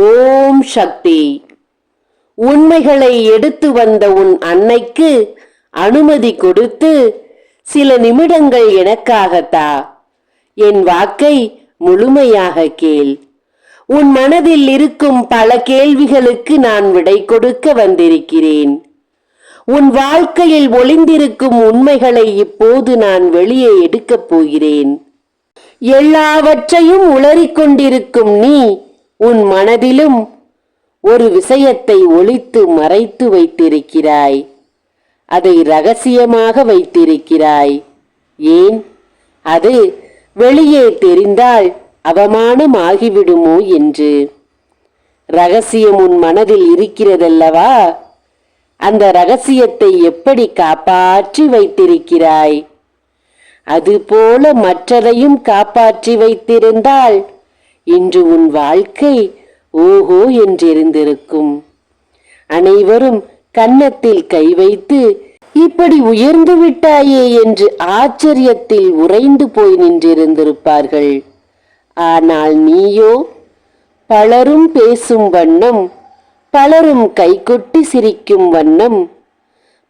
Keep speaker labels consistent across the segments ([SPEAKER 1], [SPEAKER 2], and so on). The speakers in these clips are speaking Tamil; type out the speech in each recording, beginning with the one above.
[SPEAKER 1] ஓம் சக்தி. உண்மைகளை எடுத்து வந்த உன் அன்னைக்கு அனுமதி கொடுத்து சில நிமிடங்கள் எனக்காகத்தா. என் வாக்கை முழுமையாக கேள். உன் மனதில் இருக்கும் பல கேள்விகளுக்கு நான் விடை கொடுக்க வந்திருக்கிறேன். உன் வாழ்க்கையில் ஒளிந்திருக்கும் உண்மைகளை இப்போது நான் வெளியே எடுக்கப் போகிறேன். எல்லாவற்றையும் உளறிக்கொண்டிருக்கும் நீ உன் மனதிலும் ஒரு விஷயத்தை ஒழித்து மறைத்து வைத்திருக்கிறாய். அதை ரகசியமாக வைத்திருக்கிறாய். ஏன்? அது வெளியே தெரிந்தால் அவமானம் ஆகிவிடுமோ என்று. ரகசியம் உன் மனதில் இருக்கிறதல்லவா? அந்த ரகசியத்தை எப்படி காப்பாற்றி வைத்திருக்கிறாய்? அதுபோல மற்றதையும் காப்பாற்றி வைத்திருந்தால் இன்று உன் வாழ்க்கை ஓஹோ என்றிருந்திருக்கும். அனைவரும் கன்னத்தில் கை வைத்து இப்படி உயர்ந்து விட்டாயே என்று ஆச்சரியத்தில் உறைந்து போய் நின்றிருந்திருப்பார்கள். ஆனால் நீயோ? பலரும் பேசும் வண்ணம் பலரும் கைகொட்டி சிரிக்கும் வண்ணம்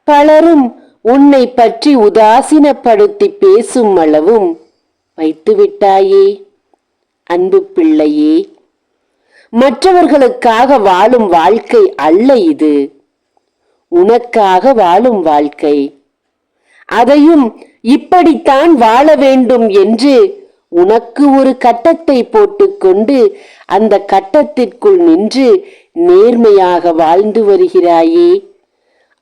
[SPEAKER 1] பலரும் உன்னை பற்றி உதாசீனப்படுத்தி பேசும் அளவும் வைத்துவிட்டாயே. அன்பு பிள்ளையே மற்றவர்களுக்காக வாழும் வாழ்க்கை அல்ல இது. உனக்காக வாழும் வாழ்க்கை. அதையும் இப்படித்தான் வாழ வேண்டும் என்று உனக்கு ஒரு கட்டத்தை போட்டுக்கொண்டு அந்த கட்டத்திற்குள் நின்று நேர்மையாக வாழ்ந்து வருகிறாயே.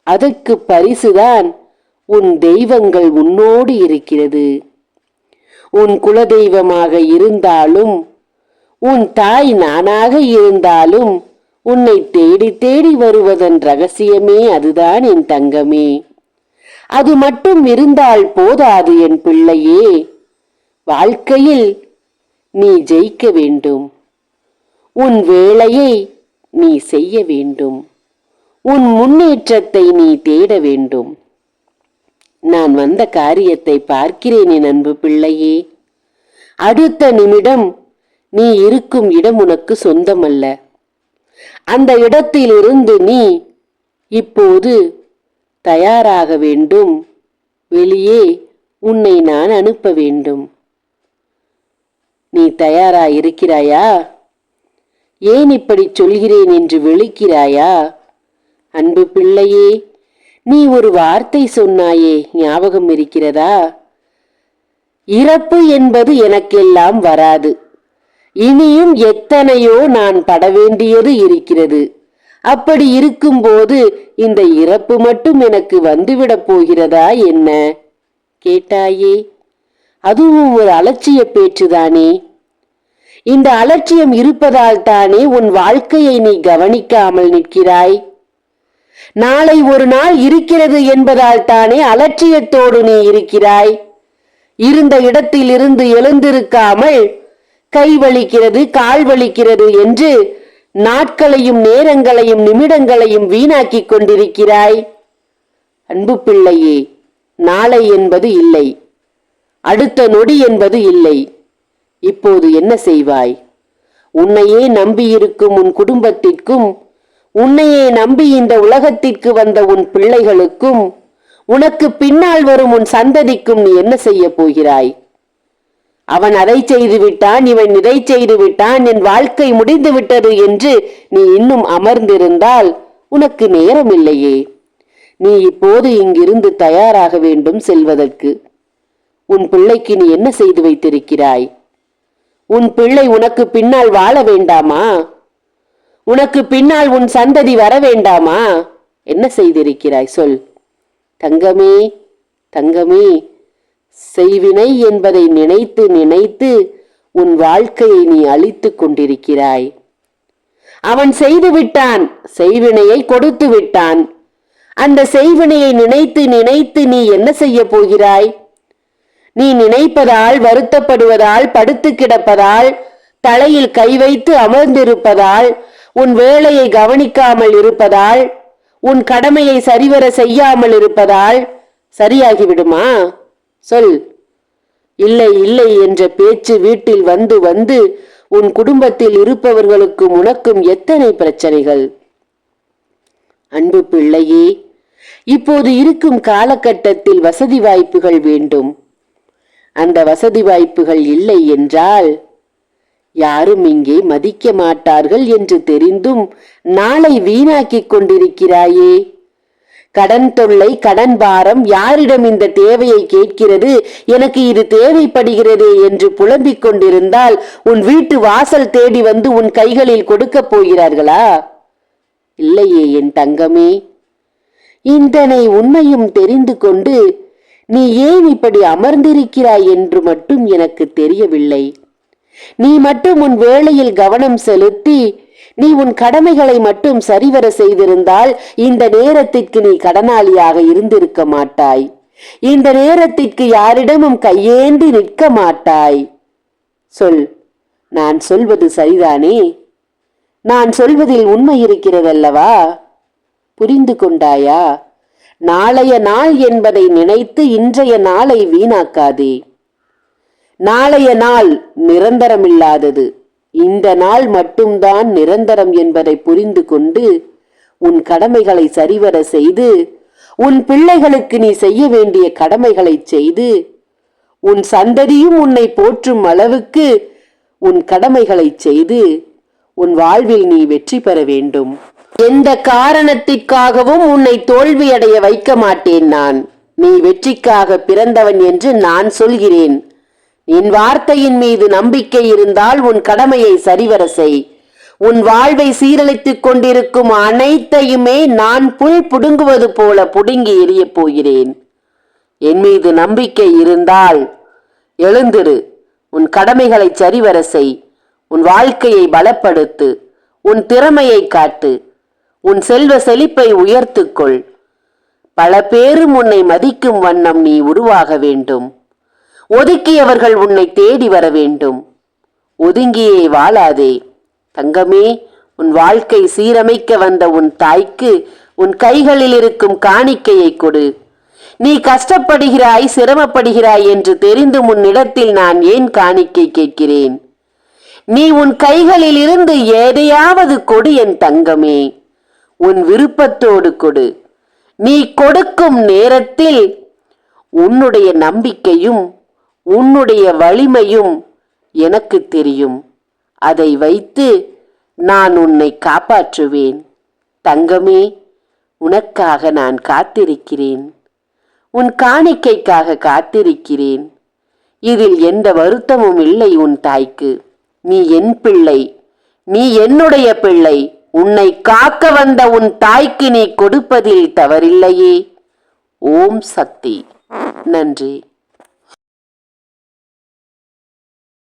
[SPEAKER 1] அதற்கு பரிசுதான் உன் தெய்வங்கள் உன்னோடு இருக்கிறது. உன் குலதெய்வமாக இருந்தாலும் உன் தாய் நானாக இருந்தாலும் உன்னை தேடி தேடி வருவதன் ரகசியமே அதுதான் என் தங்கமே. அது மட்டும் இருந்தால் போதாது என் பிள்ளையே. வாழ்க்கையில் நீ ஜெயிக்க வேண்டும். உன் வேலையை நீ செய்ய வேண்டும். உன் முன்னேற்றத்தை நீ தேட வேண்டும். நான் வந்த காரியத்தை பார்க்கிறேன் என் அன்பு பிள்ளையே. அடுத்த நிமிடம் நீ இருக்கும் இடம் உனக்கு சொந்தமல்ல. அந்த இடத்திலிருந்து நீ இப்போது தயாராக வேண்டும். வெளியே உன்னை நான் அனுப்ப வேண்டும். நீ தயாரா இருக்கிறாயா ஏன் இப்படி சொல்கிறேன் என்று விழிக்கிறாயா? அன்பு பிள்ளையே நீ ஒரு வார்த்தை சொன்னாயே ஞாபகம் இருக்கிறதா? இறப்பு என்பது எனக்கெல்லாம் வராது. இனியும் எத்தனையோ நான் பட வேண்டியது இருக்கிறது. அப்படி இருக்கும்போது இந்த இறப்பு மட்டும் எனக்கு வந்துவிடப் போகிறதா என்ன? கேட்டாயே. அதுவும் ஒரு அலட்சிய பேச்சுதானே. இந்த அலட்சியம் இருப்பதால் தானே உன் வாழ்க்கையை நீ கவனிக்காமல் நிற்கிறாய்? நாளை ஒரு நாள் இருக்கிறது என்பதால் தானே அலட்சியத்தோடு நீ இருக்கிறாய்? இருந்த இடத்தில் இருந்து எழுந்திருக்காமல் கை வலிக்கிறது கால் வலிக்கிறது என்று நாட்களையும் நேரங்களையும் நிமிடங்களையும் வீணாக்கிக் கொண்டிருக்கிறாய். அன்பு பிள்ளையே நாளை என்பது இல்லை. அடுத்த நொடி என்பது இல்லை. இப்போது என்ன செய்வாய்? உன்னையே நம்பியிருக்கும் உன் குடும்பத்திற்கும் உன்னையே நம்பி இந்த உலகத்திற்கு வந்த உன் பிள்ளைகளுக்கும் உனக்கு பின்னால் வரும் உன் சந்ததிக்கும் நீ என்ன செய்ய போகிறாய்? அவன் அதை செய்து விட்டான் இவன் இதை செய்து விட்டான் என் வாழ்க்கை முடிந்து விட்டது என்று நீ இன்னும் அமர்ந்திருந்தால் உனக்கு நேரம் இல்லையே நீ இப்போது இங்கிருந்து தயாராக வேண்டும் செல்வதற்கு. உன் பிள்ளைக்கு நீ என்ன செய்து வைத்திருக்கிறாய்? உன் பிள்ளை உனக்கு பின்னால் வாழ வேண்டாமா? உனக்கு பின்னால் உன் சந்ததி வர வேண்டாமா? என்ன செய்திருக்கிறாய் சொல். தங்கமே தங்கமே செய்வினை என்பதை நினைத்து நினைத்து உன் வாழ்க்கையை நீ அழித்துக் கொண்டிருக்கிறாய். அவன் செய்து விட்டான் செய்வினையை கொடுத்து விட்டான். அந்த செய்வினையை நினைத்து நினைத்து நீ என்ன செய்ய போகிறாய்? நீ நினைப்பதால் வருத்தப்படுவதால் படுத்து கிடப்பதால் தலையில் கை வைத்து அமர்ந்திருப்பதால் உன் வேலையை கவனிக்காமல் இருப்பதால் உன் கடமையை சரிவர செய்யாமல் இருப்பதால் சரியாகிவிடுமா? சொல். இல்லை இல்லை என்ற பேச்சு வீட்டில் வந்து வந்து உன் குடும்பத்தில் இருப்பவர்களுக்கும் உனக்கும் எத்தனை பிரச்சனைகள்? அன்பு பிள்ளையே இப்போது இருக்கும் காலகட்டத்தில் வசதி வாய்ப்புகள் வேண்டும். அந்த வசதி வாய்ப்புகள் இல்லை என்றால் யாரும் இங்கே மதிக்க மாட்டார்கள் என்று தெரிந்தும் நாளை வீணாக்கிக் கொண்டிருக்கிறாயே. கடன் தொல்லை கடன் பாரம் யாரிடம் இந்த தேவையை கேட்கிறது? எனக்கு இது தேவைப்படுகிறதே என்று புலம்பிக் கொண்டிருந்தால் உன் வீட்டு வாசல் தேடி வந்து உன் கைகளில் கொடுக்கப் போகிறார்களா? இல்லையே என் தங்கமே. இந்தனை உண்மையும் தெரிந்து கொண்டு நீ ஏன் இப்படி அமர்ந்திருக்கிறாய் என்று மட்டும் எனக்கு தெரியவில்லை. நீ மட்டும் உன் வேளையில் கவனம் செலுத்தி நீ உன் கடமைகளை மட்டும் சரிவர செய்திருந்தால் இந்த நேரத்திற்கு நீ கடனாளியாக இருந்திருக்க மாட்டாய். இந்த நேரத்திற்கு யாரிடமும் கையேந்தி நிற்க மாட்டாய். சொல். நான் சொல்வது சரிதானே? நான் சொல்வதில் உண்மை இருக்கிறதல்லவா? புரிந்து கொண்டாயா? நாளைய நாள் என்பதை நினைத்து இன்றைய நாளை வீணாக்காதே. நாளைய நாள் நிரந்தரமில்லாதது. இந்த நாள் மட்டும்தான் நிரந்தரம் என்பதை புரிந்து கொண்டு உன் கடமைகளை சரிவர செய்து உன் பிள்ளைகளுக்கு நீ செய்ய வேண்டிய கடமைகளை செய்து உன் சந்ததியும் உன்னை போற்றும் அளவுக்கு உன் கடமைகளை செய்து உன் வாழ்வில் நீ வெற்றி பெற வேண்டும். எந்த காரணத்திற்காகவும் உன்னை தோல்வியடைய வைக்க மாட்டேன் நான். நீ வெற்றிக்காக பிறந்தவன் என்று நான் சொல்கிறேன். என் வார்த்தையின் மீது நம்பிக்கை இருந்தால் உன் கடமையை சரிவர செய். உன் வாழ்வை சீரழித்துக் கொண்டிருக்கும் அனைத்தையுமே நான் புல் புடுங்குவது போல புடுங்கி எறியப் போகிறேன். என் மீது நம்பிக்கை இருந்தால் எழுந்திரு. உன் கடமைகளை சரிவர செய். உன் வாழ்க்கையை பலப்படுத்து. உன் திறமையை காட்டு. உன் செல்வ செழிப்பை உயர்த்துக்கொள் பல பேரும் உன்னை மதிக்கும் வண்ணம் நீ உருவாக வேண்டும். ஒதுக்கியவர்கள் உன்னை தேடி வர வேண்டும். ஒதுங்கியே வாழாதே. தங்கமே உன் வாழ்க்கை சீரமைக்க வந்த உன் தாய்க்கு உன் கைகளில் இருக்கும் காணிக்கையை கொடு. நீ கஷ்டப்படுகிறாய் சிரமப்படுகிறாய் என்று தெரிந்தும் உன்னிடத்தில் நான் ஏன் காணிக்கை கேட்கிறேன்? நீ உன் கைகளில் இருந்து எதையாவது கொடு என் தங்கமே. உன் விருப்பத்தோடு கொடு. நீ கொடுக்கும் நேரத்தில் உன்னுடைய நம்பிக்கையும் உன்னுடைய வலிமையும் எனக்கு தெரியும். அதை வைத்து நான் உன்னை காப்பாற்றுவேன். தங்கமே உனக்காக நான் காத்திருக்கிறேன். உன் காணிக்கைக்காக காத்திருக்கிறேன். இதில் எந்த வருத்தமும் இல்லை உன் தாய்க்கு. நீ என் பிள்ளை. நீ என்னுடைய பிள்ளை. உன்னை காக்க வந்த உன் தாய்க்கு நீ கொடுப்பதில் தவறில்லையே. ஓம் சக்தி. நன்றி.